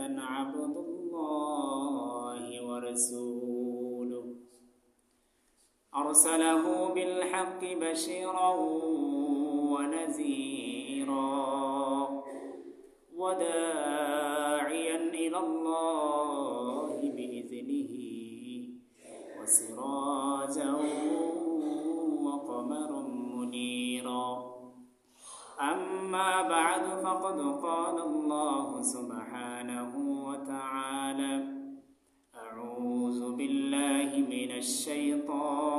محمدا عبد الله ورسوله. أرسله بالحق بشيرا ونذيرا. وداعيا الشيطان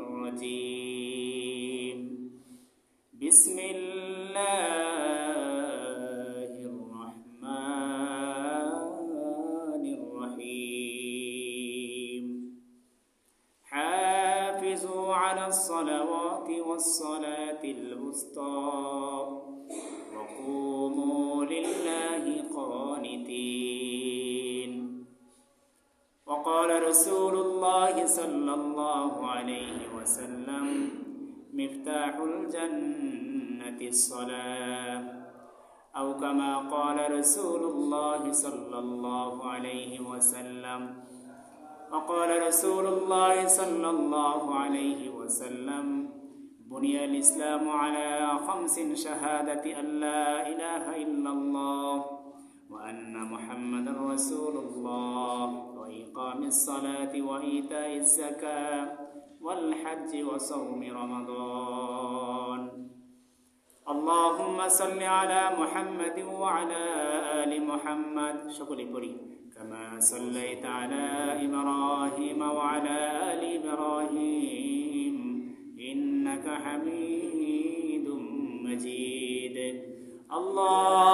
الرجيم. بسم الله الرحمن الرحيم. حافظوا على الصلوات والصلاة الوسطى. وقوموا لله قانتين. وقال رسول الله صلى الله عليه وسلم مفتاح الجنة الصلاة أو كما قال رسول الله صلى الله عليه وسلم وقال رسول الله صلى الله عليه وسلم بني الإسلام على خمس شهادة أن لا إله إلا الله وأن محمد رسول الله وإقام الصلاة وإيتاء الزكاة والحج وصوم رمضان. اللهم صل على محمد وعلى آل محمد. شكرا পড়ি كما صليت على إبراهيم وعلى آل إبراهيم. إنك حميد مجيد. اللهم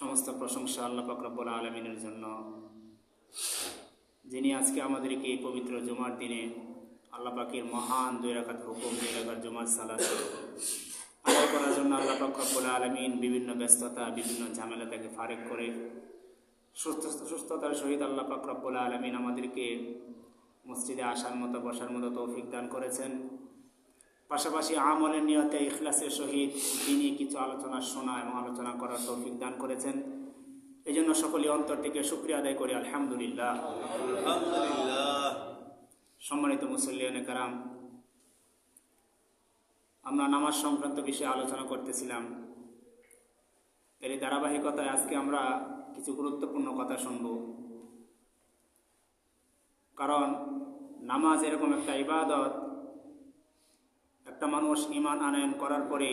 সমস্ত প্রশংসা আল্লাহ পাকরব্বুল আলমিনের জন্য। যিনি আজকে আমাদেরকে এই পবিত্র জুমার দিনে আল্লাহ পাকের মহান দুই রাখাত হুকুম, দুই রাখাত জুমার সালাত আদায় করার জন্য আল্লাহ পাকরব্বুল আলমিন বিভিন্ন ব্যস্ততা, বিভিন্ন ঝামেলা থেকে ফারেক করে সুস্থ, সুস্থতার সহিত আল্লাহ পাকরব্বুল আলমিন আমাদেরকে মসজিদে আসার মতো, বসার মতো তৌফিক দান করেছেন। পাশাপাশি আমলের নিয়তে ইখলাসের সহিত তিনি কিছু আলোচনা শোনা এবং আলোচনা করার তৌফিক দান করেছেন। এই জন্য সকলে অন্তর থেকে শুক্রিয়া আদায় করি আলহামদুলিল্লাহ। সম্মানিত মুসল্লিয়ান কারাম আমরা নামাজ সংক্রান্ত বিষয়ে আলোচনা করতেছিলাম। এর ধারাবাহিকতায় আজকে আমরা কিছু গুরুত্বপূর্ণ কথা শুনব। কারণ নামাজ এরকম একটা ইবাদত একটা মানুষ ইমান আনয়ন করার পরে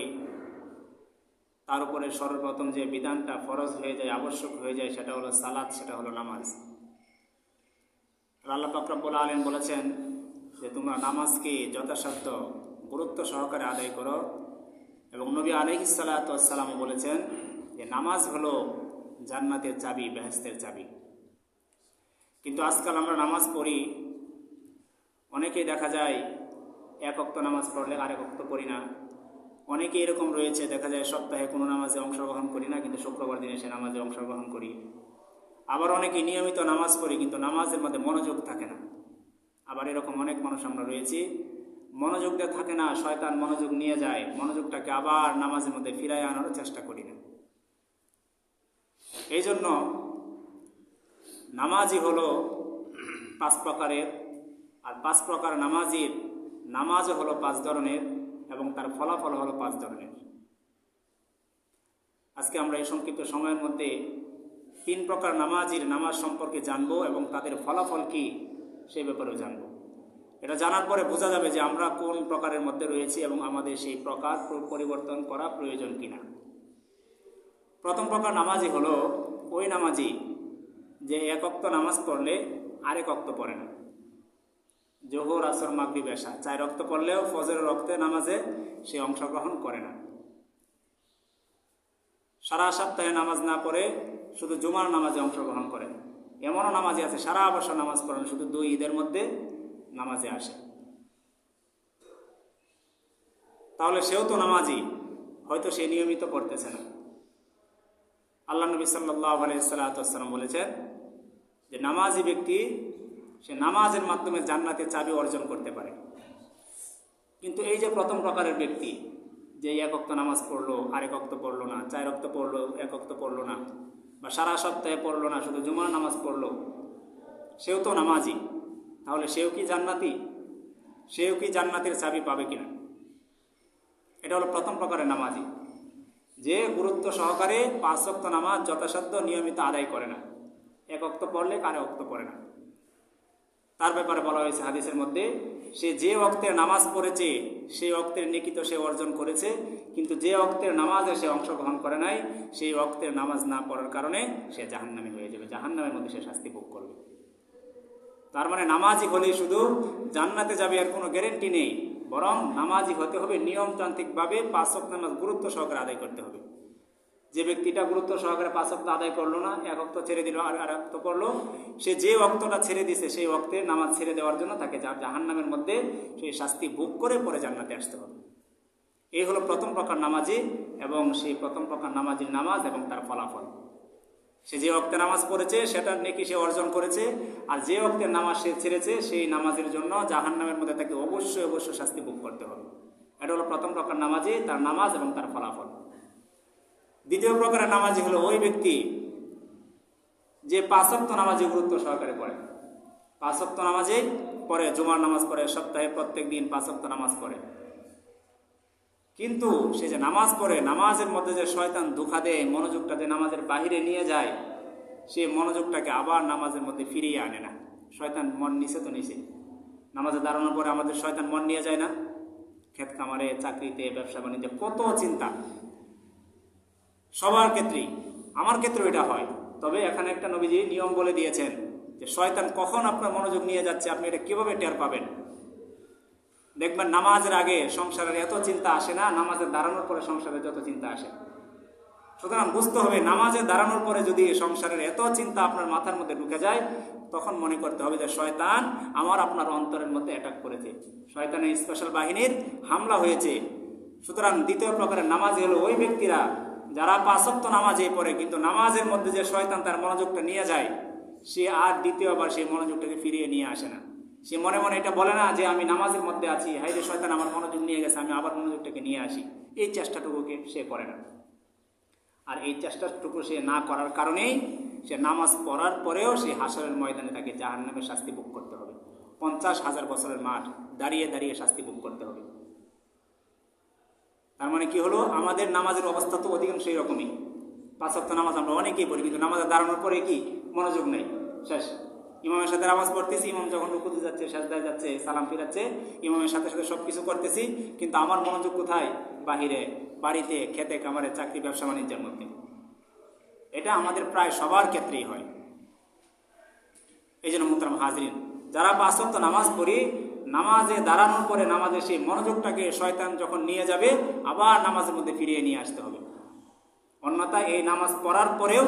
তার উপরে সর্বপ্রথম যে বিধানটা ফরজ হয়ে যায়, আবশ্যক হয়ে যায়, সেটা হলো সালাদ সেটা হলো নামাজ। আল্লাহ পাকরাবুল আলম বলেছেন যে তোমরা নামাজকে যথাসাধ্য গুরুত্ব সহকারে আদায় করো এবং নবী আলহি সালাতামও বলেছেন যে নামাজ হলো জান্নাতের চাবি বেহেস্তের চাবি। কিন্তু আজকাল আমরা নামাজ পড়ি, অনেকেই দেখা যায় এক অক্ত নামাজ পড়লে আরেক অক্ত পড়ি না। অনেকে এরকম রয়েছে, দেখা যায় সপ্তাহে কোনো নামাজে অংশগ্রহণ করি না, কিন্তু শুক্রবার দিনে সে নামাজে অংশগ্রহণ করি। আবার অনেকে নিয়মিত নামাজ পড়ি, কিন্তু নামাজের মধ্যে মনোযোগ থাকে না। আবার এরকম অনেক মানুষ আমরা রয়েছি। মনোযোগটা থাকে না, শয়তান মনোযোগ নিয়ে যায়, মনোযোগটাকে আবার নামাজের মধ্যে ফিরায় আনার চেষ্টা করি না। এই জন্য নামাজই হলো পাঁচ প্রকারের, আর পাঁচ প্রকার নামাজির নামাজও হলো পাঁচ ধরনের এবং তার ফলাফল হলো পাঁচ ধরনের। আজকে আমরা এই সংক্ষিপ্ত সময়ের মধ্যে তিন প্রকার নামাজির নামাজ সম্পর্কে জানব এবং তাদের ফলাফল কি সেই ব্যাপারেও জানব। এটা জানার পরে বোঝা যাবে যে আমরা কোন প্রকারের মধ্যে রয়েছি এবং আমাদের সেই প্রকার পরিবর্তন করা প্রয়োজন কিনা। প্রথম প্রকার নামাজি হলো ওই নামাজি যে এক অক্ত নামাজ পড়লে আরেক অক্ত পড়ে না। জোহর, আসর মাগরি বেশা চার রক্ত পড়লেও ফজরের রক্তে নামাজে সে অংশগ্রহণ করে না। সারা সপ্তাহে নামাজ না পড়ে শুধু জুমার নামাজে অংশগ্রহণ করে। এমনও নামাজি আছে, সারা বছর নামাজ পড়েন, শুধু দুই ঈদের মধ্যে নামাজে আসে। তাহলে সেও তো নামাজি, হয়তো সে নিয়মিত করতেছে না। আল্লাহ নবী সাল্লাহ আলাইসাল্লাম বলেছেন যে, নামাজি ব্যক্তি সে নামাজের মাধ্যমে জান্নাতের চাবি অর্জন করতে পারে। কিন্তু এই যে প্রথম প্রকারের ব্যক্তি, যে এক অক্ত নামাজ পড়ল, আরেক অক্ত পড়ল না, চার অক্ত পড়ল, এক অক্ত পড়ল না, বা সারা সপ্তাহে পড়ল না, শুধু জুমার নামাজ পড়ল, সেও তো নামাজি। তাহলে সেও কি জান্নাতি? সেও কি জান্নাতের চাবি পাবে কিনা? এটা হলো প্রথম প্রকারের নামাজি। যে গুরুত্ব সহকারে পাঁচ অক্ত নামাজ যথাসাধ্য নিয়মিত আদায় করে না। এক অক্ত পড়লে কারে অক্ত পড়ে না? তার ব্যাপারে বলা হয়েছে হাদিসের মধ্যে, সে যে অক্তের নামাজ পড়েছে সেই অক্তের নিকিত সে অর্জন করেছে, কিন্তু যে অক্তের নামাজে সে অংশগ্রহণ করে নাই, সেই অক্তের নামাজ না পড়ার কারণে সে জাহান্নামি হয়ে যাবে, জাহান্নামের মধ্যে সে শাস্তি ভোগ করবে। তার মানে নামাজি হলেই শুধু জান্নাতে যাবে আর কোনো গ্যারেন্টি নেই, বরং নামাজি হতে হবে নিয়মতান্ত্রিকভাবে পাঁচ নামাজ গুরুত্ব সহকারে আদায় করতে হবে। যে ব্যক্তিটা গুরুত্ব সহকারে পাঁচ অক্ত আদায় করল না, এক অক্ত ছেড়ে দিল আর আর অক্ত করল, সে যে অক্তটা ছেড়ে দিছে সেই অক্তে নামাজ ছেড়ে দেওয়ার জন্য তাকে জাহান নামের মধ্যে সেই শাস্তি ভোগ করে পরে জান্নাতে আসতে হবে। এই হলো প্রথম প্রকার নামাজি এবং সেই প্রথম প্রকার নামাজির নামাজ এবং তার ফলাফল। সে যে অক্তে নামাজ পড়েছে, সেটার নেকি সে অর্জন করেছে, আর যে অক্তের নামাজ সে ছেড়েছে, সেই নামাজের জন্য জাহান নামের মধ্যে তাকে অবশ্যই অবশ্যই শাস্তি ভোগ করতে হবে। এটা হলো প্রথম প্রকার নামাজি, তার নামাজ এবং তার ফলাফল। দ্বিতীয় প্রকারের নামাজি হলো ওই ব্যক্তি যে পাঁচক্ত নামাজে গুরুত্ব সহকারে পড়ে। পাঁচক্ত নামাজে পড়ে, জুমার নামাজ পড়ে, সপ্তাহে প্রত্যেক দিন পাঁচক্ত নামাজ পড়ে। কিন্তু সে যে নামাজ পড়ে, নামাজের মধ্যে যে শয়তান ধোকা দেয়, মনোযোগটা যে নামাজের বাহিরে নিয়ে যায়, সে মনোযোগটাকে আবার নামাজের মধ্যে ফিরিয়ে আনে না। শয়তান মন নিছে তো নিছে নামাজে দাঁড়ানোর পরে আমাদের শয়তান মন নিয়ে যায় না। ক্ষেত কামারে চাকরিতে, ব্যবসা বাণিজ্যে, কত চিন্তা। সবার ক্ষেত্রেই, আমার ক্ষেত্রেও এটা হয়। তবে এখানে একটা নবীজি নিয়ম বলে দিয়েছেন যে, শয়তান কখন আপনার মনোযোগ নিয়ে যাচ্ছে, আপনি এটা কীভাবে টের পাবেন? দেখবেন নামাজের আগে সংসারের এত চিন্তা আসে না নামাজের দাঁড়ানোর পরে সংসারের যত চিন্তা আসে। সুতরাং বুঝতে হবে, নামাজে দাঁড়ানোর পরে যদি সংসারের এত চিন্তা আপনার মাথার মধ্যে ঢুকে যায়, তখন মনে করতে হবে যে, শয়তান আমার আপনার অন্তরের মধ্যে অ্যাটাক করেছে। শয়তানের স্পেশাল বাহিনীর হামলা হয়েছে। সুতরাং দ্বিতীয় প্রকারের নামাজ হলো, ওই ব্যক্তিরা যারা পাঁচক্ত নামাজে পড়ে, কিন্তু নামাজের মধ্যে যে শয়তান তার মনোযোগটা নিয়ে যায়, সে আর দ্বিতীয়বার সেই মনোযোগটাকে ফিরিয়ে নিয়ে আসে না। সে মনে মনে এটা বলে না যে, আমি নামাজের মধ্যে আছি হাই রে শয়তান, আমার মনোযোগ নিয়ে গেছে, আমি আবার মনোযোগটাকে নিয়ে আসি। এই চেষ্টাটুকুকে সে করে না। আর এই চেষ্টাটুকু সে না করার কারণেই সে নামাজ পড়ার পরেও সে হাসরের ময়দানে তাকে জাহান্নামের শাস্তি ভোগ করতে হবে। পঞ্চাশ হাজার বছরের মাঠ, দাঁড়িয়ে দাঁড়িয়ে শাস্তি ভোগ করতে হবে। তার মানে কি হলো? আমাদের নামাজের অবস্থা তো অধিকাংশ রকমই। পাঁচক্ত নামাজ আমরা অনেকেই পড়ি, কিন্তু নামাজে দাঁড়ানোর পরে কি? মনোযোগ নেই। শেষ। ইমামের সাথে নামাজ পড়তেছি, ইমাম যখন রুকুতে যাচ্ছে, সাজদায় যাচ্ছে, সালাম ফিরাচ্ছে, ইমামের সাথে সাথে সব কিছু করতেছি, কিন্তু আমার মনোযোগ কোথায়? বাহিরে, বাড়িতে, খেতে কামারে চাকরি, ব্যবসা, বাণিজ্যের মধ্যে। এটা আমাদের প্রায় সবার ক্ষেত্রেই হয়। এই জন্য মুতরাম হাজরিন, যারা পাঁচক্ত নামাজ পড়ি নামাজে দাঁড়ানোর পরে নামাজে সেই মনোযোগটাকে শয়তান যখন নিয়ে যাবে, আবার নামাজের মধ্যে ফিরিয়ে নিয়ে আসতে হবে। অন্যথায় এই নামাজ পড়ার পরেও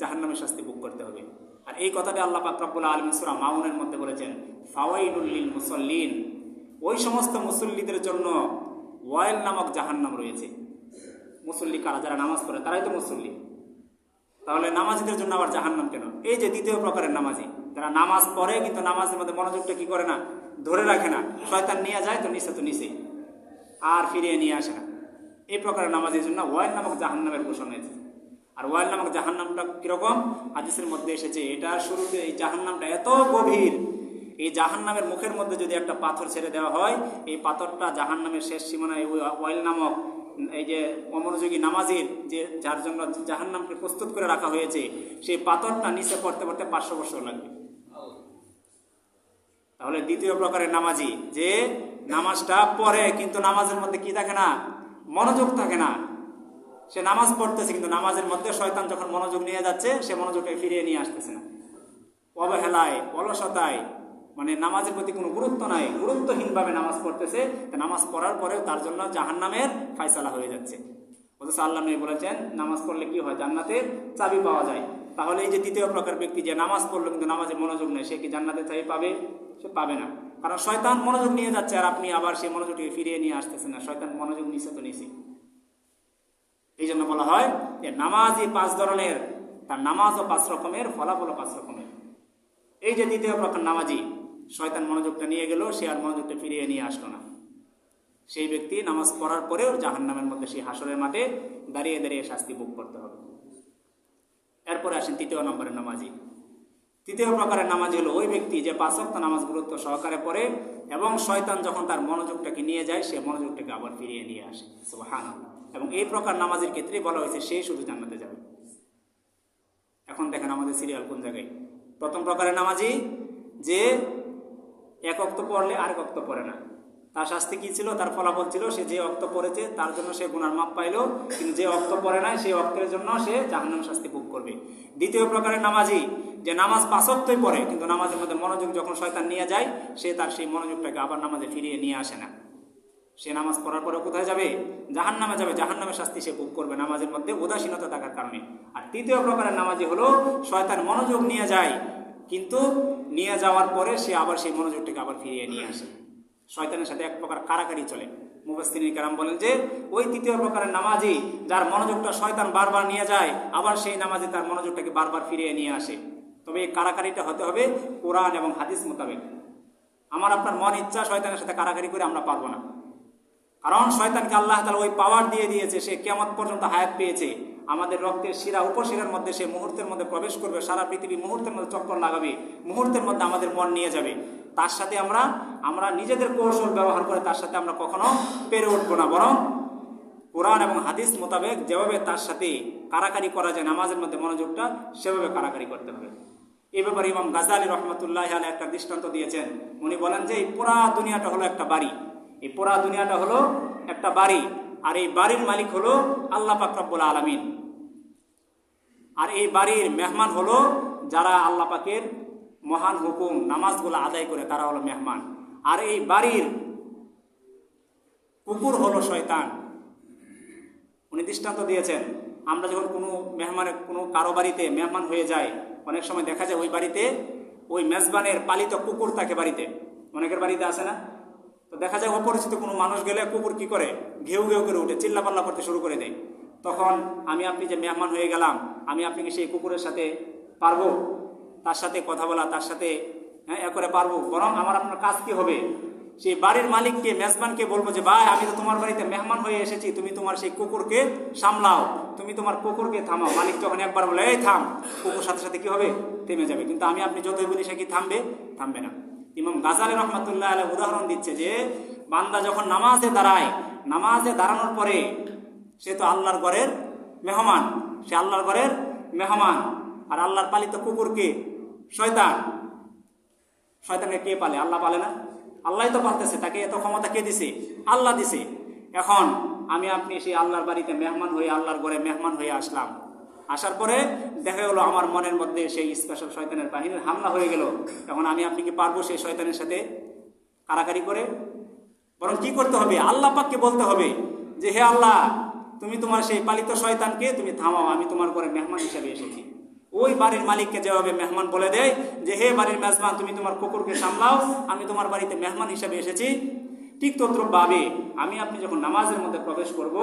জাহান্নামের শাস্তি ভোগ করতে হবে। আর এই কথাটা আল্লাহ পাকরাবুল আলম সুরা মাউনের মধ্যে বলেছেন ফাওয়াইনুল্লিল মুসল্লিন। ওই সমস্ত মুসল্লিদের জন্য ওয়াইল নামক জাহান্নাম রয়েছে। মুসল্লি কারা? যারা নামাজ পড়ে, তারাই তো মুসল্লি। তাহলে নামাজিদের জন্য আবার জাহান্নাম কেন? এই যে দ্বিতীয় প্রকারের নামাজি। যারা নামাজ পড়ে, কিন্তু নামাজের মধ্যে মনোযোগটা কি করে না? ধরে রাখে না। শয়তান নিয়ে যায় তো নিচে তো নিচে আর ফিরিয়ে নিয়ে আসে না। এই প্রকারের নামাজের জন্য ওয়াইল নামক জাহান্নামের ঘোষণা হয়েছে। আর ওয়াইল নামক জাহান্নামটা কীরকম? হাদিসের মধ্যে এসেছে এটা শুরুতে এই জাহান্নামটা এত গভীর। এই জাহান্নামের মুখের মধ্যে যদি একটা পাথর ছেড়ে দেওয়া হয়, এই পাথরটা জাহান্নামের শেষ সীমানায় ওয়াইল নামক এই যে অমনোযোগী নামাজির যে যার জন্য জাহান্নামকে প্রস্তুত করে রাখা হয়েছে, সেই পাথরটা নিচে পড়তে পড়তে পাঁচশো বছর লাগবে। তাহলে দ্বিতীয় প্রকারের নামাজি, যে নামাজটা পড়ে কিন্তু নামাজের মধ্যে কি থাকে না? মনোযোগ থাকে না। সে নামাজ পড়তেছে কিন্তু নামাজের মধ্যে শয়তান যখন মনোযোগ নিয়ে যাচ্ছে, সে মনোযোগকে ফিরিয়ে নিয়ে আসতেছে না। অবহেলায়, অলসতায় মানে নামাজের প্রতি কোনো গুরুত্ব নাই, গুরুত্বহীনভাবে নামাজ পড়তেছে নামাজ পড়ার পরেও তার জন্য জাহান্নামের ফায়সালা হয়ে যাচ্ছে। অথচ আল্লাহ নবী বলেছেন, নামাজ পড়লে কি হয়? জান্নাতের চাবি পাওয়া যায়। তাহলে এই যে দ্বিতীয় প্রকার ব্যক্তি যে নামাজ পড়ল কিন্তু নামাজে মনোযোগ নেই, সে কি জান্নাতের চাবি পাবে? সে পাবে না। কারণ শয়তান মনোযোগ নিয়ে যাচ্ছে আর আপনি আবার সেই মনোযোগটিকে ফিরিয়ে নিয়ে আসতেছেন না। শয়তান মনোযোগ নিচ্ছে তো নিছে এই জন্য বলা হয় যে নামাজই পাঁচ ধরনের, তার নামাজও পাঁচ রকমের ফলাফলও পাঁচ রকমের। এই যে দ্বিতীয় প্রকার নামাজি, শয়তান মনোযোগটা নিয়ে গেল, সে আর মনোযোগটা ফিরিয়ে নিয়ে আসলো না। সেই ব্যক্তি নামাজ পড়ার পরেও জাহান নামের মধ্যে সেই হাসরের মাঠে দাঁড়িয়ে দাঁড়িয়ে শাস্তি ভোগ করতে হবে। এরপরে আসেন তৃতীয় নম্বরের নামাজি। তৃতীয় প্রকারের নামাজ হলো ওই ব্যক্তি যে পাঁচক্ত নামাজ গুরুত্ব সহকারে পড়ে এবং শয়তান যখন তার মনোযোগটাকে নিয়ে যায়, সে মনোযোগটাকে আবার ফিরিয়ে নিয়ে আসে। সুবহান এবং এই প্রকার নামাজের ক্ষেত্রে বলা হয়েছে সেই শুধু জান্নাতে যাবে। এখন দেখেন আমাদের সিরিয়াল কোন জায়গায়? প্রথম প্রকারের নামাজি যে এক অক্ত পড়লে আরেক অক্ত পড়ে না। তার শাস্তি কি ছিল? তার ফলাফল ছিল, সে যে অক্ত পড়েছে, তার জন্য সে গুনার মাপ পাইলো। কিন্তু যে অক্ত পড়ে নাই, সেই অক্তের জন্য সে জাহান্নাম শাস্তি ভোগ করবে। দ্বিতীয় প্রকারের নামাজি, যে নামাজ পাঁচক্তই পড়ে, কিন্তু নামাজের মধ্যে মনোযোগ যখন শয়তান নিয়ে যায়, সে তার সেই মনোযোগটাকে আবার নামাজে ফিরিয়ে নিয়ে আসে না। সে নামাজ পড়ার পরে কোথায় যাবে? জাহান নামে যাবে। জাহান নামে শাস্তি সে ভোগ করবে নামাজের মধ্যে উদাসীনতা থাকার কারণে। আর তৃতীয় প্রকারের নামাজি হলো, শয়তান মনোযোগ নিয়ে যায়, কিন্তু নিয়ে যাওয়ার পরে সে আবার সেই মনোযোগটাকে আবার ফিরিয়ে নিয়ে আসে। শয়তানের সাথে এক প্রকার কারাকারি চলে। মুবাস্তিনী কারাম বলেন যে, ওই তৃতীয় প্রকারের নামাজি যার মনোযোগটা শয়তান বারবার নিয়ে যায়, আবার সেই নামাজি তার মনোযোগটাকে বারবার ফিরিয়ে নিয়ে আসে। তবে এই কারাকারিটা হতে হবে কোরআন এবং হাদিস মোতাবেক। আমার আপনার মন ইচ্ছা শয়তানের সাথে কারাকারি করে আমরা পারব না। কারণ শয়তানকে আল্লাহ তালা ওই পাওয়ার দিয়ে দিয়েছে, সে কেমন পর্যন্ত হায়াত পেয়েছে। আমাদের রক্তের শিরা উপশিরার মধ্যে সে মুহূর্তের মধ্যে প্রবেশ করবে, সারা পৃথিবী মুহূর্তের মধ্যে চক্কর লাগাবে, মুহূর্তের মধ্যে আমাদের মন নিয়ে যাবে। তার সাথে আমরা আমরা নিজেদের কৌশল ব্যবহার করে তার সাথে আমরা কখনো পেরে উঠবো না। বরং কোরআন এবং হাদিস মোতাবেক যেভাবে তার সাথে কারাকারি করা যায়, নামাজের মধ্যে মনোযোগটা সেভাবে কারাকারি করতে হবে। এ ব্যাপারে ইমাম গাজালি রহমতুল্লাহ আলী একটা দৃষ্টান্ত দিয়েছেন। উনি বলেন যে, এই পুরা দুনিয়াটা হলো একটা বাড়ি। এই পুরা দুনিয়াটা হলো একটা বাড়ি, আর এই বাড়ির মালিক হলো আল্লাহ পাকরাবুল আলমিন। আর এই বাড়ির মেহমান হলো যারা আল্লাহ পাকের মহান হুকুম, নামাজগুলো আদায় করে, তারা হলো মেহমান। আর এই বাড়ির কুকুর হলো শয়তান। উনি দৃষ্টান্ত দিয়েছেন, আমরা যখন কোনো মেহমানের, কোনো কারও বাড়িতে মেহমান হয়ে যায় অনেক সময় দেখা যায় ওই বাড়িতে ওই মেজবানের পালিত কুকুর থাকে বাড়িতে। অনেকের বাড়িতে আসে না? তো দেখা যায় অপরিচিত কোনো মানুষ গেলে কুকুর কি করে? ঘেউ ঘেউ করে উঠে, চিল্লাপাল্লা করতে শুরু করে দেয়। তখন আমি আপনি যে মেহমান হয়ে গেলাম, আমি আপনি কি সেই কুকুরের সাথে পারব? তার সাথে কথা বলা, তার সাথে হ্যাঁ এ করে পারব? বরং আমার আপনার কাজ কি হবে? সেই বাড়ির মালিককে, মেজবানকে বলব যে, ভাই, আমি তো তোমার বাড়িতে মেহমান হয়ে এসেছি। তুমি তোমার সেই কুকুরকে সামলাও। তুমি তোমার কুকুরকে থামাও। মালিক যখন একবার বলে, এই, থাম। কুকুর সাথে সাথে কি হবে? থেমে যাবে। কিন্তু আমি, আপনি যতই বলি সে কি থামবে? থামবে না। ইমাম গাজালি রহমতুল্লাহ আলহ উদাহরণ দিচ্ছে যে, বান্দা যখন নামাজে দাঁড়ায়, নামাজে দাঁড়ানোর পরে সে তো আল্লাহর ঘরের মেহমান, সে আল্লাহর ঘরের মেহমান। আর আল্লাহর পালিত কুকুরকে শয়তান, শয়তানকে কে পালে? আল্লাহ পালে না। আল্লাহ তো পালতেছে, তাকে এত ক্ষমতা কে দিছে? আল্লাহ দিছে। এখন আমি আপনি সেই আল্লাহর বাড়িতে মেহমান হয়ে আল্লাহর ঘরে মেহমান হয়ে আসলাম। আসার পরে দেখা গেলো আমার মনের মধ্যে সেই স্পেশাল শয়তানের বাহিনীর হামলা হয়ে গেল। এখন আমি আপনি কি পারব সেই শয়তানের সাথে কারাকারি করে? বরং কি করতে হবে? আল্লাহ পাককে বলতে হবে যে, হে আল্লাহ, তুমি তোমার সেই পালিত শয়তানকে তুমি থামাও, আমি তোমার ঘরে মেহমান হিসেবে এসেছি। ওই বাড়ির মালিককে যেভাবে মেহমান বলে দেয় যে, হে বাড়ির মেজবান, তুমি তোমার কুকুরকে সামলাও, আমি তোমার বাড়িতে মেহমান হিসেবে এসেছি। ঠিক তদ্রুপভাবে আমি আপনি যখন নামাজের মধ্যে প্রবেশ করব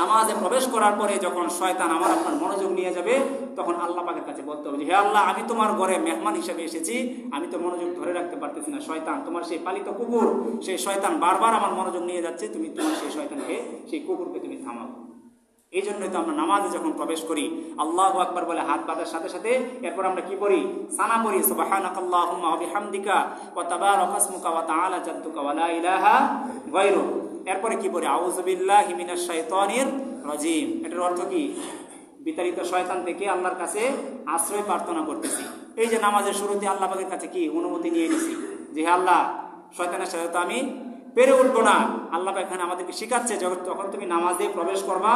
নামাজে প্রবেশ করার পরে যখন শয়তান আমার আপনার মনোযোগ নিয়ে যাবে, তখন আল্লাহ পাকের কাছে বলতে হবে যে, হে আল্লাহ, আমি তোমার ঘরে মেহমান হিসেবে এসেছি। আমি তো মনোযোগ ধরে রাখতে পারতেছি না। শয়তান, তোমার সেই পালিত কুকুর, সেই শয়তান বারবার আমার মনোযোগ নিয়ে যাচ্ছে। তুমি তোমার সেই শয়তানকে, সেই কুকুরকে তুমি থামাও। এই জন্যই তো আমরা নামাজে যখন প্রবেশ করি, আল্লাহ আকবার বলে হাত বাঁধার সাথে সাথে এরপর আমরা কি করি সানা ওয়া বিহামদিকা ওয়া তাবারাকা ইসমুকা ওয়া তাআলা জাদ্দুকা ওয়া ইলাহা গায়রুক এরপরে কি পড়ি? আউযু বিল্লাহি মিনাশ শাইতানির রাজিম। এটার অর্থ কি? বিতাড়িত শয়তান থেকে আল্লাহর কাছে আশ্রয় প্রার্থনা করতেছি। এই যে নামাজের শুরুতে আল্লাহ পাকের কাছে কি অনুমতি নিয়ে নিছি? যে হে আল্লাহ, শয়তানের সাথে তো আমি পেরে উঠবো না। আল্লাহ এখানে আমাদেরকে শিখাচ্ছে, যখন তুমি নামাজে প্রবেশ করবা,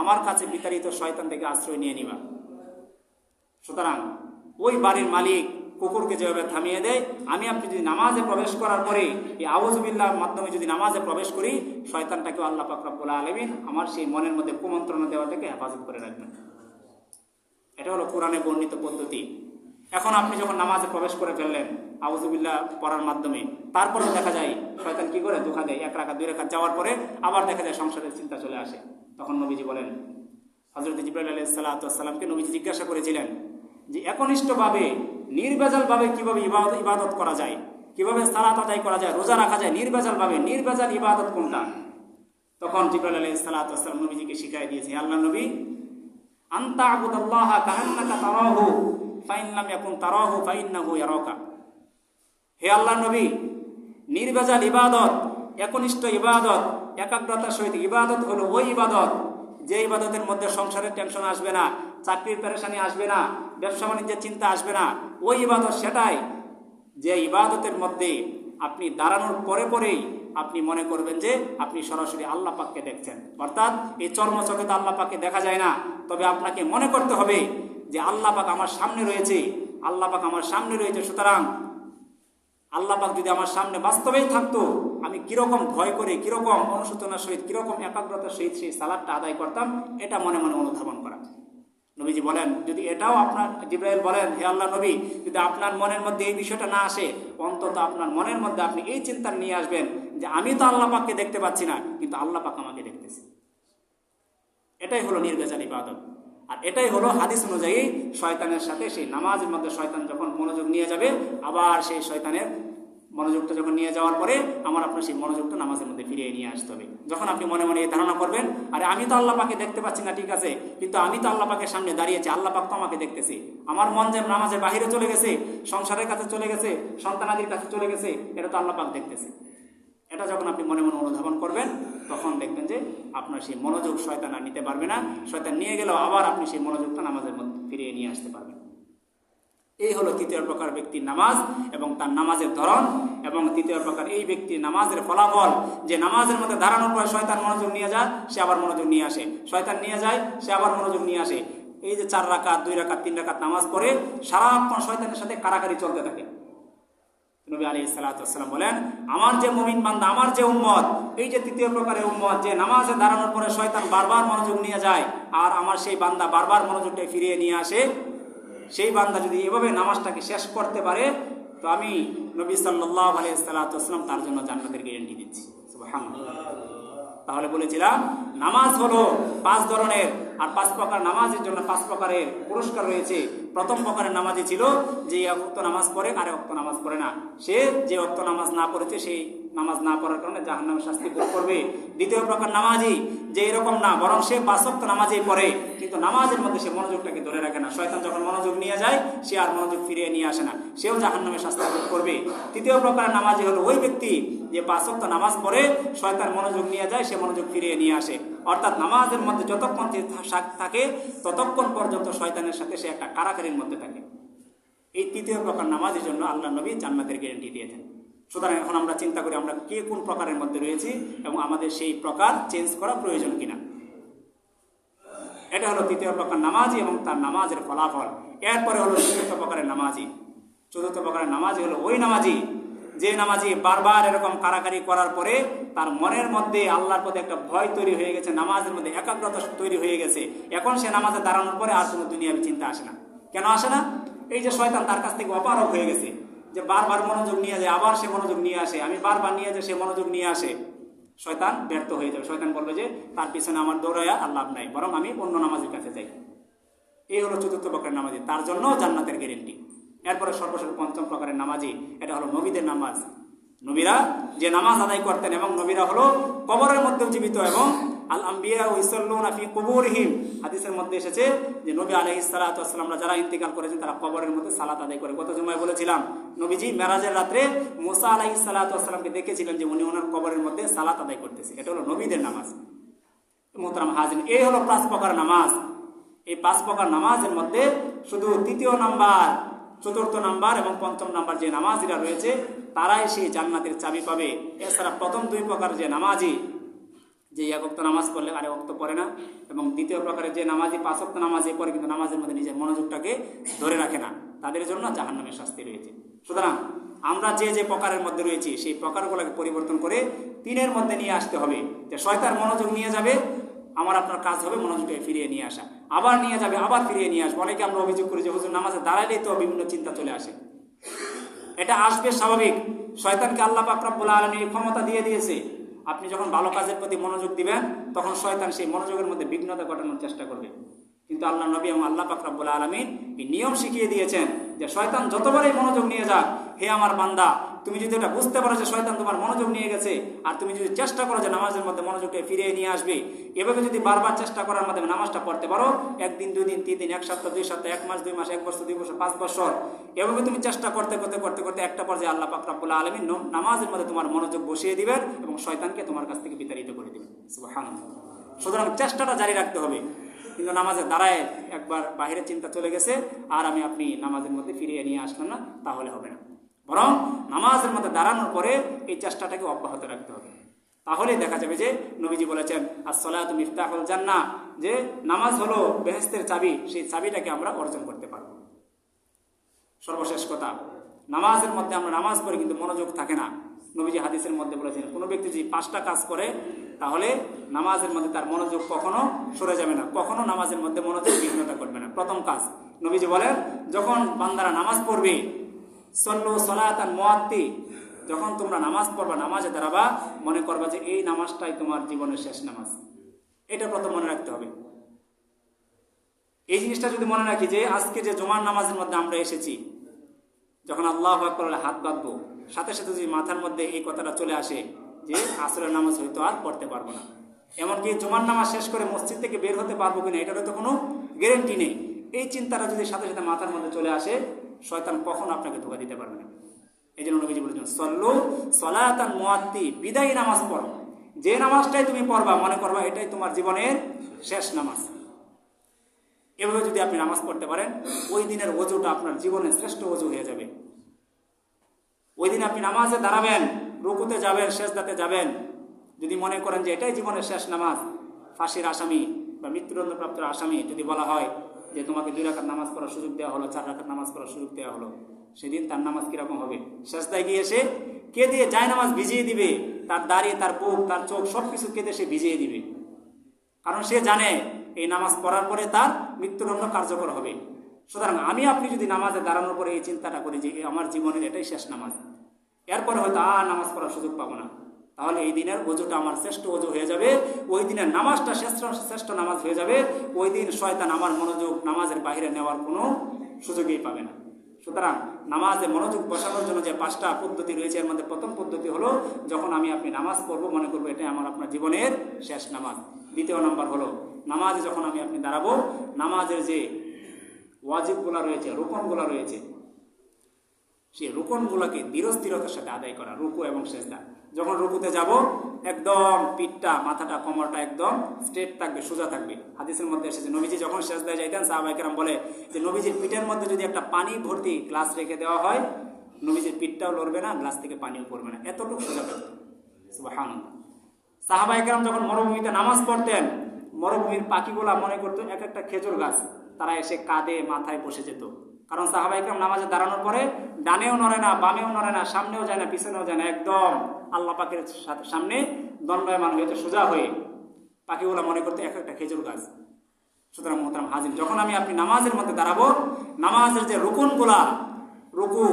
আমার কাছে বিতাড়িত শয়তান থেকে আশ্রয় নিয়ে নিবা। সুতরাং ওই বাড়ির মালিক কুকুরকে যেভাবে থামিয়ে দেয়, আমি আপনি যদি নামাজে প্রবেশ করার পরে এই আউজবিল্লার মাধ্যমে যদি নামাজে প্রবেশ করি শয়তানটাকেও আল্লাহ পাক রব্বুল আলমিন আমার সেই মনের মধ্যে কুমন্ত্রণা দেওয়া থেকে হেফাজত করে রাখবেন। এটা হলো কোরআনে বর্ণিত পদ্ধতি। এখন আপনি যখন নামাজে প্রবেশ করে ফেললেন আউজুবিল্লাহ পড়ার মাধ্যমে তারপরেও দেখা যায় শয়তান কি করে? ধোকা দেয়, এক রাখা দুই রাখা যাওয়ার পরে আবার দেখা যায় সংসারের চিন্তা চলে আসে। তখন নবীজি বলেন হজরত জিব্রাইল আলাইহিস সালাতামকে নবীজি জিজ্ঞাসা করেছিলেন যে একনিষ্ঠভাবে নির্বেজালভাবে কীভাবে ইবাদত ইবাদত করা যায়, কীভাবে সালাত আদায় করা যায়, রোজা রাখা যায় নির্বেজালভাবে নির্বেজাল ইবাদত কোনটা? তখন জিব্রাইল আলাইহিস সালাতাম নবীজিকে শিখাই দিয়েছে আল্লাহ নবী, আন্তা আবুদাল্লাহ কাহান্নাকা তারাহু ফাইন লাম ইয়াকুন তারাহু, ফাইন্নাহু ইয়ারাকা। হে আল্লাহ নবী নির্বেজাল ইবাদত, একনিষ্ঠ ইবাদত, একাগ্রতার সহিত ইবাদত হলো ওই ইবাদত, যে ইবাদতের মধ্যে সংসারের টেনশন আসবে না চাকরির পেরেশানি আসবে না, ব্যবসা বাণিজ্যের চিন্তা আসবে না। ওই ইবাদত সেটাই যে ইবাদতের মধ্যে আপনি দাঁড়ানোর পরে পরেই আপনি মনে করবেন যে আপনি সরাসরি আল্লাহ পাককে দেখছেন। অর্থাৎ এই চর্মচকে তো আল্লাহ পাককে দেখা যায় না। তবে আপনাকে মনে করতে হবে যে আল্লাহ পাক আমার সামনে রয়েছে, আল্লাহ পাক আমার সামনে রয়েছে। সুতরাং আল্লাহ পাক যদি আমার সামনে বাস্তবেই থাকতো, আমি কীরকম ভয় করে, কীরকম অনুশোচনার সহিত, কীরকম একাগ্রতার সহিত সেই সালাদটা আদায় করতাম, এটা মনে মনে অনুধাবন করা। নবীজি বলেন, যদি এটাও আপনার, জিব্রাইল বলেন, হে আল্লাহ নবী, যদি আপনার মনের মধ্যে এই বিষয়টা না আসে, অন্তত আপনার মনের মধ্যে আপনি এই চিন্তা নিয়ে আসবেন যে আমি তো আল্লাহ পাককে দেখতে পাচ্ছি না, কিন্তু আল্লাহ পাক আমাকে দেখতেছে। এটাই হলো নির্বেচাল ইবাদত। আর এটাই হলো হাদিস অনুযায়ী শয়তানের সাথে সেই নামাজের মধ্যে শয়তান যখন মনোযোগ নিয়ে যাবে, আবার সেই শয়তানের মনোযোগটা যখন নিয়ে যাওয়ার পরে আমার আপনার সেই মনোযোগটা নামাজের মধ্যে ফিরিয়ে নিয়ে আসতে হবে। যখন আপনি মনে মনে এই ধারণা করবেন, আরে আমি তো আল্লাহ পাকে দেখতে পাচ্ছি না, ঠিক আছে, কিন্তু আমি তো আল্লাহ পাকের সামনে দাঁড়িয়েছি আল্লাহ পাক তো আমাকে দেখতেছি। আমার মন যে নামাজের বাহিরে চলে গেছে, সংসারের কাছে চলে গেছে সন্তানাদির কাছে চলে গেছে, এটা তো আল্লাহ পাক দেখতেছে। এটা যখন আপনি মনে মনে অনুধাবন করবেন, তখন দেখবেন যে আপনার সেই মনোযোগ শয়তান আর নিতে পারবে না। শয়তান নিয়ে গেলেও আবার আপনি সেই মনোযোগটা নামাজের মধ্যে ফিরিয়ে নিয়ে আসতে পারবেন। এই হলো তৃতীয় প্রকার ব্যক্তির নামাজ এবং তার নামাজের ধরন এবং তৃতীয় প্রকার এই ব্যক্তির নামাজের ফলাফল, যে নামাজের মধ্যে দাঁড়ানোর পর শয়তান মনোযোগ নিয়ে যায়, সে আবার মনোযোগ নিয়ে আসে। শয়তান নিয়ে যায়, সে আবার মনোযোগ নিয়ে আসে। এই যে চার রাকাত, দুই রাকাত, তিন রাকাত নামাজ পড়ে সারাক্ষণ শয়তানের সাথে কারাকারি চলতে থাকে। নবী আলী সালাতাম বলেন, আমার যে মুমিন বান্দা, আমার যে উম্মত, এই যে তৃতীয় প্রকারের উম্মত, যে নামাজে দাঁড়ানোর পরে শয়তান বারবার মনোযোগ নিয়ে যায়, আর আমার সেই বান্দা বারবার মনোযোগটা ফিরিয়ে নিয়ে আসে সেই বান্দা যদি এভাবে নামাজটাকে শেষ করতে পারে, তো আমি নবী সাল্লাহ আলী সাল্লাতাম তার জন্য জান্নাতের গ্যারেন্টি দিচ্ছি। তাহলে বলেছিলাম, নামাজ হলো পাঁচ ধরনের, আর পাঁচ প্রকার নামাজের জন্য পাঁচ প্রকারের পুরস্কার রয়েছে। প্রথম প্রকারের নামাজই ছিল যে অক্ত নামাজ পড়ে, আর অক্ত নামাজ পড়ে না। সে যে অক্ত নামাজ না পড়েছে সেই নামাজ না পড়ার কারণে জাহান নামের শাস্তি ভোগ করবে। দ্বিতীয় প্রকার নামাজই যে এরকম না, বরং সে পাঁচক্ত নামাজেই পড়ে। কিন্তু নামাজের মধ্যে সে মনোযোগটাকে ধরে রাখে না। শয়তান যখন মনোযোগ নিয়ে যায়, সে আর মনোযোগ ফিরিয়ে নিয়ে আসে না। সেও জাহান নামের শাস্তি ভোগ করবে। তৃতীয় প্রকার নামাজই হলো ওই ব্যক্তি, যে পাঁচক্ত নামাজ পড়ে, শয়তান মনোযোগ নিয়ে যায়, সে মনোযোগ ফিরিয়ে নিয়ে আসে। অর্থাৎ নামাজের মধ্যে যতক্ষণ থাকে, ততক্ষণ পর্যন্ত শয়তানের সাথে সে একটা কারাকারির মধ্যে থাকে। এই তৃতীয় প্রকার নামাজের জন্য আল্লাহ নবী জান্নাতের গ্যারেন্টি দিয়েছেন সুতরাং এখন আমরা চিন্তা করি আমরা কে কোন প্রকারের মধ্যে রয়েছি এবং আমাদের সেই প্রকার চেঞ্জ করা প্রয়োজন কিনা। এটা হলো তৃতীয় প্রকার নামাজি এবং তার নামাজের ফলাফল। এরপরে হলো চতুর্থ প্রকারের নামাজি। চতুর্থ প্রকারের নামাজি হলো ওই নামাজি, যে নামাজি বারবার এরকম কারাকারি করার পরে তার মনের মধ্যে আল্লাহর প্রতি একটা ভয় তৈরি হয়ে গেছে, নামাজের মধ্যে একাগ্রতা তৈরি হয়ে গেছে। এখন সে নামাজে দাঁড়ানোর পরে আর কোনো দুনিয়াবি চিন্তা আসে না। কেন আসে না? এই যে শয়তান তার কাছ থেকে অপারক হয়ে গেছে। যে বারবার মনোযোগ নিয়ে যায়, আবার সে মনোযোগ নিয়ে আসে। আমি বারবার নিয়ে যাই, সে মনোযোগ নিয়ে আসে। শয়তান ব্যর্থ হয়ে যাবে। শয়তান বলবে যে, তার পিছনে আমার দৌড়াইয়া আর লাভ নাই। বরং আমি অন্য নামাজের কাছে যাই। এই হলো চতুর্থ প্রকারের নামাজি। তার জন্য জান্নাতের গ্যারেন্টি এরপরে সর্বশেষ পঞ্চম প্রকারের নামাজি, এটা হলো নবীদের নামাজ। নবীরা যে নামাজ আদায় করতেন এবং নবীরা হলো কবরের মধ্যে জীবিত এবং আল আম্বিয়া ও ইসল্লুনা হাদিসের মধ্যে এসেছে যে নবী আলাইহিস সালাতু ওয়াসসালামরা যারা ইন্তিকাল করেছেন, তারা কবরের মধ্যে সালাত আদায় করে। গত জুমায় বলেছিলাম, নবীজি মেরাজের রাত্রে মুসা আলাইহিস সালাতু ওয়াসসালামকে দেখেছিলেন যে উনি ওনার কবরের মধ্যে সালাত আদায় করতেছে। এটা হলো নবীদের নামাজ। মোহতারাম হাজিন এই হলো পাঁচ প্রকার নামাজ। এই পাঁচ প্রকার নামাজের মধ্যে শুধু তৃতীয় নাম্বার, চতুর্থ নাম্বার এবং পঞ্চম নাম্বার যে নামাজিরা রয়েছে, তারাই সেই জান্নাতের চাবি পাবে। এছাড়া প্রথম দুই প্রকার যে নামাজি যে এক অক্ত নামাজ পড়লে আরে অক্ত পড়ে না। এবং দ্বিতীয় প্রকারের যে নামাজি, পাঁচ অক্ত নামাজে পড়ে কিন্তু নামাজের মধ্যে নিজের মনোযোগটাকে ধরে রাখে না। তাদের জন্য জাহান্নামের শাস্তি রয়েছে। সুতরাং আমরা যে যে প্রকারের মধ্যে রয়েছি, সেই প্রকারগুলোকে পরিবর্তন করে তিনের মধ্যে নিয়ে আসতে হবে। যে শয়তার মনোযোগ নিয়ে যাবে, আমার আপনার কাজ হবে মনোযোগকে ফিরিয়ে নিয়ে আসা। আবার নিয়ে যাবে, আবার ফিরিয়ে নিয়ে আসবে। অনেকে আমরা অভিযোগ করি যে, হুজুর, নামাজে দাঁড়াইলেই তো বিভিন্ন চিন্তা চলে আসে। এটা আসবে স্বাভাবিক। শয়তানকে আল্লাহ পাকরাবুল আলমী ক্ষমতা দিয়ে দিয়েছে। আপনি যখন ভালো কাজের প্রতি মনোযোগ দিবেন, তখন শয়তান সেই মনোযোগের মধ্যে বিঘ্নতা ঘটানোর চেষ্টা করবে। কিন্তু আল্লাহ নবী এবং আল্লাহ পাকরাবুল আলমী এই নিয়ম শিখিয়ে দিয়েছেন যে শয়তান যতবারই মনোযোগ নিয়ে যাক, হে আমার বান্দা, তুমি যদি এটা বুঝতে পারো যে শয়তান তোমার মনোযোগ নিয়ে গেছে, আর তুমি যদি চেষ্টা করো যে নামাজের মধ্যে মনোযোগকে ফিরিয়ে নিয়ে আসবে, এভাবে যদি বারবার চেষ্টা করার মাধ্যমে নামাজটা পড়তে পারো, একদিন দুই দিন তিন দিন, এক সপ্তাহ, দুই সপ্তাহ, এক মাস, দুই মাস, এক বছর, দুই বছর, পাঁচ বছর, এভাবে তুমি চেষ্টা করতে করতে করতে করতে একটা পর্যায়ে আল্লাহ পাকরাবুল্লাহ আলমী নামাজের মধ্যে তোমার মনোযোগ বসিয়ে দিবেন এবং শয়তানকে তোমার কাছ থেকে বিতাড়িত করে দেবেন। সুতরাং চেষ্টাটা জারি রাখতে হবে। কিন্তু নামাজের দাঁড়ায় একবার বাহিরের চিন্তা চলে গেছে, আর আমি আপনি নামাজের মধ্যে ফিরিয়ে নিয়ে আসলাম না, তাহলে হবে না। বরং নামাজের মধ্যে দাঁড়ানোর পরে এই চেষ্টাটাকে অব্যাহত রাখতে হবে। তাহলেই দেখা যাবে যে নবীজি বলেছেন, আসসালাত মিফতাহুল জান্না যে নামাজ হলো বেহেস্তের চাবি, সেই চাবিটাকে আমরা অর্জন করতে পারব। সর্বশেষ কথা, নামাজের মধ্যে আমরা নামাজ পড়ি কিন্তু মনোযোগ থাকে না। নবীজি হাদিসের মধ্যে বলেছেন, কোনো ব্যক্তি যদি পাঁচটা কাজ করে, তাহলে নামাজের মধ্যে তার মনোযোগ কখনো সরে যাবে না, কখনো নামাজের মধ্যে মনোযোগ বিঘ্নতা করবে না। প্রথম কাজ, নবীজি বলেন, যখন বান্দারা নামাজ পড়বে, সল্লু সলাতান মোয়াত্তি যখন তোমরা নামাজ পড়বা, নামাজে দাঁড়াবা, মনে করবা যে এই নামাজটাই তোমার জীবনের শেষ নামাজ। এটা প্রথম মনে রাখতে হবে। এই জিনিসটা যদি মনে রাখি যে আজকে যে জমার নামাজের মধ্যে আমরা এসেছি, যখন আল্লাহ হাত বাঁধবো সাথে সাথে যদি মাথার মধ্যে এই কথাটা চলে আসে যে আসরের নামাজ হয়তো আর পড়তে পারব না। এমনকি জমার নামাজ শেষ করে মসজিদ থেকে বের হতে পারব কিনা এটারও তো কোনো গ্যারেন্টি নেই। এই চিন্তাটা যদি সাথে সাথে মাথার মধ্যে চলে আসে, শয়তান কখন আপনাকে ধোকা দিতে পারবে না। এই জন্য নবীজি বলেছেন, সল্লু সলাতান মোয়াত্তি বিদায়ী নামাজ পড়ো। যে নামাজটাই তুমি পড়বা, মনে করবা এটাই তোমার জীবনের শেষ নামাজ। এভাবে যদি আপনি নামাজ পড়তে পারেন, ওই দিনের ওজুটা আপনার জীবনের শ্রেষ্ঠ ওজু হয়ে যাবে। ওই দিন আপনি নামাজে দাঁড়াবেন, রুকুতে যাবেন শেষদাতে যাবেন। যদি মনে করেন যে এটাই জীবনের শেষ নামাজ, ফাঁসির আসামি বা মৃত্যুদণ্ডপ্রাপ্ত আসামি যদি বলা হয় যে তোমাকে দুই রাখার নামাজ পড়ার সুযোগ দেওয়া হলো, চার রাখার নামাজ পড়ার সুযোগ দেওয়া হলো, সেদিন তার নামাজ কীরকম হবে? শেষদায় গিয়ে এসে কে দিয়ে যায় নামাজ ভিজিয়ে দিবে, তার দাড়ি, তার বুক, তার চোখ সব কিছু কেঁদে সে ভিজিয়ে দিবে। কারণ সে জানে এই নামাজ পড়ার পরে তার মৃত্যুদণ্ড কার্যকর হবে। সুতরাং আমি আপনি যদি নামাজে দাঁড়ানোর পরে এই চিন্তাটা করি যে আমার জীবনের এটাই শেষ নামাজ। এরপরে হয়তো আর নামাজ পড়ার সুযোগ পাবো না। তাহলে এই দিনের অজুটা আমার শ্রেষ্ঠ ওজু হয়ে যাবে। ওই দিনের নামাজটা শ্রেষ্ঠ শ্রেষ্ঠ নামাজ হয়ে যাবে। ওই দিন শয়তান আমার মনোযোগ নামাজের বাইরে নেওয়ার কোনো সুযোগই পাবে না। সুতরাং নামাজে মনোযোগ বসানোর জন্য যে পাঁচটা পদ্ধতি রয়েছে, এর মধ্যে প্রথম পদ্ধতি হলো, যখন আমি আপনি নামাজ পড়ব, মনে করব এটাই আমার আপনার জীবনের শেষ নামাজ। দ্বিতীয় নাম্বার হলো, নামাজে যখন আমি আপনি দাঁড়াবো, নামাজের যে ওয়াজিবগুলো রয়েছে রোপণগুলো রয়েছে সেই রুকনগুলোকে ধীরস্থিরতার সাথে আদায় করা, রুকু এবং সেজদা। যখন রুকুতে যাব, একদম পিঠটা, মাথাটা, কোমরটা একদম স্ট্রেট থাকবে, সোজা থাকবে। হাদিসের মধ্যে এসেছে নবীজি যখন সেজদায় যাইতেন সাহাবাইকেরাম বলে যে, নবীজির পিঠের মধ্যে যদি একটা পানি ভর্তি গ্লাস রেখে দেওয়া হয়, নবীজির পিঠটাও লড়বে না, গ্লাস থেকে পানিও পড়বে না। এতটুকু সোজা থাকবে সুবাহান সাহাবাইকেরাম যখন মরুভূমিতে নামাজ পড়তেন, মরুভূমির পাখিগুলা মনে করতো, এক একটা খেজুর গাছ, তারা এসে কাঁধে, মাথায় বসে যেত। কারণ সাহাবাইকরাম নামাজে দাঁড়ানোর পরে ডানেও নড়ে না, বামেও নড়ে না, সামনেও যায় না পিছনেও যায় না, একদম আল্লাহ পাখির সামনে দণ্ডয়মান হয়েছে সোজা হয়ে। পাখিগুলো মনে করতে এক একটা খেজুর গাছ। সুতরাং মোহতারাম হাজির। যখন আমি আপনি নামাজের মধ্যে দাঁড়াবো, নামাজের যে রুকুনগুলা, রুকু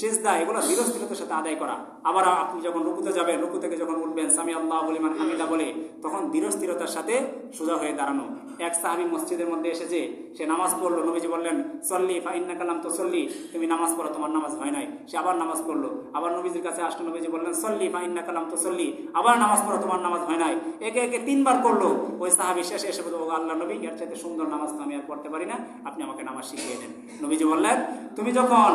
সেজদা এগুলো ধীরস্থিরতার সাথে আদায় করা। আবার আপনি যখন রুকুতে যাবেন, রুকু থেকে যখন উঠবেন, সামি আল্লাহ বলিমান হামিদা বলে, তখন ধীরস্থিরতার সাথে সোজা হয়ে দাঁড়ানো। এক সাহাবি মসজিদের মধ্যে এসেছে সে নামাজ পড়ল, নবীজি বললেন, সল্লি ফাইন্না কালাম তো সল্লি তুমি নামাজ পড়ো, তোমার নামাজ হয় নাই। সে আবার নামাজ পড়ল। আবার নবীজির কাছে আসলো, নবীজি বললেন, সল্লি ফাইন্না কালাম তো সল্লি আবার নামাজ পড়ো, তোমার নামাজ হয় নাই। একে একে তিনবার করল। ওই সাহাবি শেষে এসে বলব আল্লাহ নবী, এর চাইতে সুন্দর নামাজ তো আমি আর পড়তে পারি না। আপনি আমাকে নামাজ শিখিয়ে দেন। নবীজি বললেন, তুমি যখন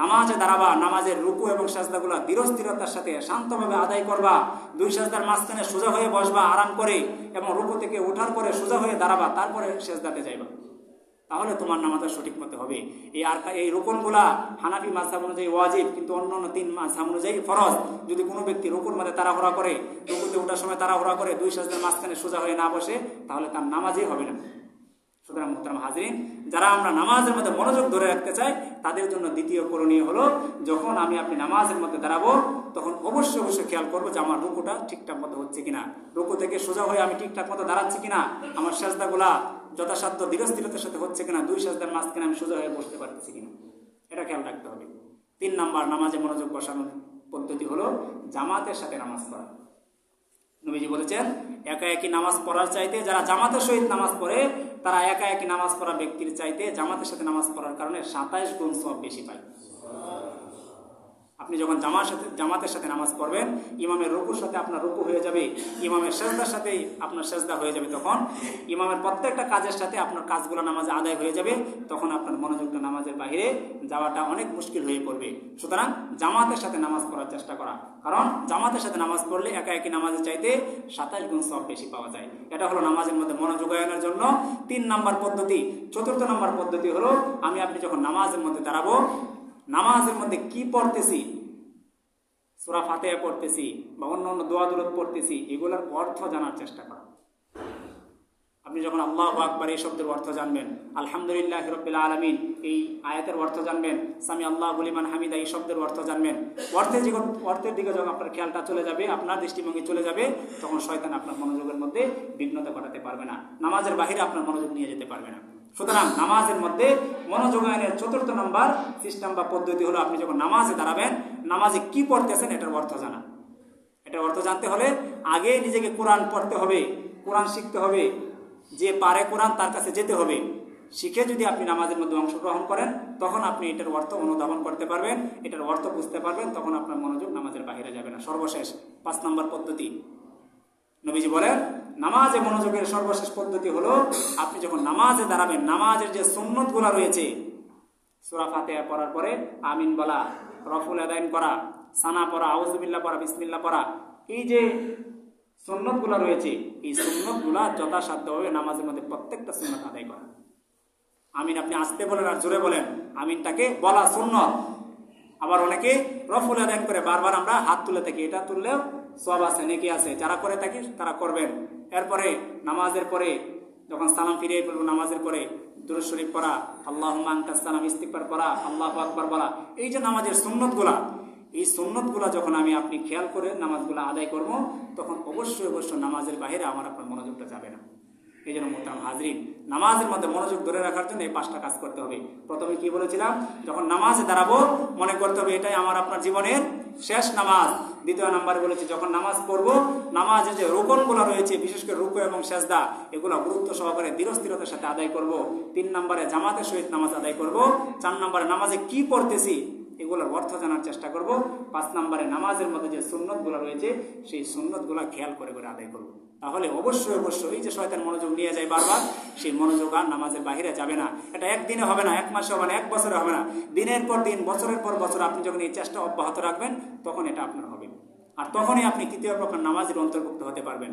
নামাজে দাঁড়াবা, নামাজের রুকু এবং সাজদাগুলো ধীরস্থিরতার সাথে শান্তভাবে আদায় করবা, দুই সাজদার মাঝখানে সোজা হয়ে বসবা, আরাম করে এবং রুকু থেকে ওঠার পরে সোজা হয়ে দাঁড়াবা, তারপরে সেজদাতে যাইবা। তাহলে তোমার নামাজটা সঠিক মতো হবে। এই আর এই রোকনগুলা হানাফি মাঝহাব অনুযায়ী ওয়াজিব, কিন্তু অন্য অন্য তিন মাঝহাব অনুযায়ী ফরজ। যদি কোনো ব্যক্তি রুকুর মধ্যে তাড়াহুড়া করে, রুকুতে ওঠার সময় তাড়াহুড়া করে দুই সাজদার মাঝখানে সোজা হয়ে না বসে, তাহলে তার নামাজই হবে না। সুতরাং মোহতারাম হাজরিন, যারা আমরা নামাজের মধ্যে মনোযোগ ধরে রাখতে চাই, তাদের জন্য দ্বিতীয় করণীয় হলো, যখন আমি আপনি নামাজের মধ্যে দাঁড়াবো, তখন অবশ্যই অবশ্যই খেয়াল করব যে আমার রুকুটা ঠিকঠাক মতো হচ্ছে কিনা। রুকু থেকে সোজা হয়ে আমি ঠিকঠাক মতো দাঁড়াচ্ছি কিনা, আমার সাজদাগুলা যথাসাধ্য ধীরস্থিরতার সাথে হচ্ছে কিনা, দুই সাজদার মাঝখানে আমি সোজা হয়ে বসতে পারতেছি কিনা। এটা খেয়াল রাখতে হবে। তিন নাম্বার, নামাজে মনোযোগ বসানোর পদ্ধতি হলো জামাতের সাথে নামাজ পড়া। নবীজি বলেছেন, একা একই নামাজ পড়ার চাইতে যারা জামাতের সহিত নামাজ পড়ে, তারা একা একই নামাজ পড়া ব্যক্তির চাইতে জামাতের সাথে নামাজ পড়ার কারণে সাতাইশ গুণ সব বেশি পায়। আপনি যখন জামার সাথে, জামাতের সাথে নামাজ পড়বেন, ইমামের রুকুর সাথে আপনার রুকু হয়ে যাবে, ইমামের সেজদার সাথে আপনার সেজদা হয়ে যাবে তখন। ইমামের প্রত্যেকটা কাজের সাথে আপনার কাজগুলো নামাজে আদায় হয়ে যাবে, তখন আপনার মনোযোগটা নামাজের বাইরে যাওয়াটা অনেক মুশকিল হয়ে পড়বে। সুতরাং জামাতের সাথে নামাজ পড়ার চেষ্টা করা। কারণ জামাতের সাথে নামাজ পড়লে একা একই নামাজের চাইতে সাতাশ গুণ সব বেশি পাওয়া যায়। এটা হলো নামাজের মধ্যে মনোযোগায়নের জন্য। তিন নাম্বার পদ্ধতি, চতুর্থ নাম্বার পদ্ধতি হলো, আমি আপনি যখন নামাজের মধ্যে দাঁড়াবো নামাজের মধ্যে কি পড়তেছি? সুরা ফাতেহা পড়তেছি বা অন্য অন্য দোয়া দুরত পড়তেছি, এগুলোর অর্থ জানার চেষ্টা করা। আপনি যখন আল্লাহ আকবার এই শব্দের অর্থ জানবেন, আলহামদুলিল্লাহ রবিল আলমিন এই আয়াতের অর্থ জানবেন, সামি আল্লাহ বলিমান হামিদা এই শব্দের অর্থ জানবেন, অর্থের দিকে অর্থের দিকে যখন আপনার খেয়ালটা চলে যাবে, আপনার দৃষ্টিভঙ্গি চলে যাবে, তখন শয়তান আপনার মনোযোগের মধ্যে বিঘ্নতা ঘটাতে পারবে না। নামাজের বাহিরে আপনার মনোযোগ নিয়ে যেতে পারবে না। সুতরাং নামাজের মধ্যে মনোযোগ মনোযোগায়নের চতুর্থ নাম্বার সিস্টেম বা পদ্ধতি হলো আপনি যখন নামাজে দাঁড়াবেন, নামাজে কি পড়তেছেন এটার অর্থ জানা। এটার অর্থ জানতে হলে আগে নিজেকে কোরআন পড়তে হবে, কোরআন শিখতে হবে, যে পারে কোরআন তার কাছে যেতে হবে। শিখে যদি আপনি নামাজের মধ্যে অংশগ্রহণ করেন, তখন আপনি এটার অর্থ অনুধাবন করতে পারবেন, এটার অর্থ বুঝতে পারবেন, তখন আপনার মনোযোগ নামাজের বাইরে যাবে না। সর্বশেষ পাঁচ নম্বর পদ্ধতি। নবীজি বলেন, নামাজে মনোযোগের সর্বশেষ পদ্ধতি হলো, আপনি যখন নামাজে দাঁড়াবেন, নামাজের যে সুন্নতগুলো রয়েছে, সুরা ফাতেহা পড়ার পরে আমিন বলা, রফুল আদায়ন করা, সানা পড়া আউজবিল্লা পড়া বিসমিল্লা পড়া, এই যে সুন্নতগুলো রয়েছে, এই সুন্নতগুলা যথাসাধ্যভাবে নামাজের মধ্যে প্রত্যেকটা সুন্নত আদায় করা। আমিন আপনি আসতে বলেন আর জোরে বলেন, আমিনটাকে বলা সুন্নত। আবার অনেকে রফুল আদায়ন করে বারবার আমরা হাত তুলে থাকি, এটা তুললেও সব আছে, নেকি আছে, যারা করে থাকি তারা করবেন। এরপরে নামাজের পরে যখন সালাম ফিরিয়ে ফেলব, নামাজের পরে দুরুদ শরীফ পড়া আল্লাহ সালাম ইস্তিকবার পড়া আল্লাহ আকবর বলা, এই যে নামাজের সুন্নতগুলা, এই সুন্নতগুলা যখন আমি আপনি খেয়াল করে নামাজগুলো আদায় করব, তখন অবশ্যই অবশ্যই নামাজের বাইরে আমার আপনার মনোযোগটা যাবে না। এই জন্য মোতাম হাজরিন, নামাজের মধ্যে মনোযোগ ধরে রাখার জন্য এই পাঁচটা কাজ করতে হবে। প্রথমে কি বলেছিলাম? যখন নামাজে দাঁড়াবো, মনে করতে হবে এটাই আমার আপনার জীবনের শেষ নামাজ, দ্বিতীয় নাম্বারে বলেছি, যখন নামাজ পড়ব নামাজের যে রোকনগুলো রয়েছে, বিশেষ করে রুকু এবং সেজদা, এগুলো গুরুত্ব সহকারে দৃঢ়স্থিরতার সাথে আদায় করব। তিন নম্বরে জামাতের সহিত নামাজ আদায় করব। চার নম্বরে নামাজে কি পড়তেছি এগুলোর অর্থ জানার চেষ্টা করব। পাঁচ নম্বরে নামাজের মধ্যে যে সুন্নতগুলো রয়েছে, সেই সুন্নতগুলো খেয়াল করে করে আদায় করব। তাহলে অবশ্যই অবশ্যই যে শয়তান মনোযোগ নিয়ে যায় বারবার, সেই মনোযোগ আর নামাজের বাইরে যাবে না। এটা একদিনে হবে না, এক মাসে হবে না, এক বছরে হবে না। দিনের পর দিন, বছরের পর বছর আপনি যখন এই চেষ্টা অব্যাহত রাখবেন, তখন এটা আপনার হবে। আর তখনই আপনি তৃতীয় প্রকার নামাজের অন্তর্ভুক্ত হতে পারবেন।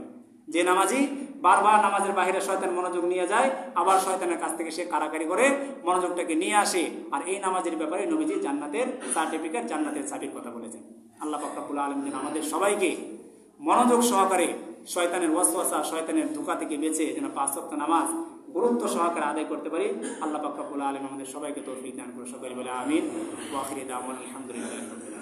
যে নামাজি বারবার নামাজের বাইরে শয়তান মনোযোগ নিয়ে যায়, আবার শয়তানের কাছ থেকে সে কারাকারি করে মনোযোগটাকে নিয়ে আসে। আর এই নামাজের ব্যাপারে নবীজি জান্নাতের সার্টিফিকেট জান্নাতের সাবির কথা বলেছেন। আল্লাহ ফাকরাবুল আলম যেন আমাদের সবাইকে মনোযোগ সহকারে শয়তানের ওয়াসওয়াসা, শয়তানের ধোকা থেকে বেঁচে যেন পাঁচ সপ্তাহ নামাজ গুরুত্ব সহকারে আদায় করতে পারি। আল্লাহ ফাকরাবুল আলম আমাদের সবাইকে তৌফিক দান করে সবাই বলে আমিন। আলহামদুলিল্লাহ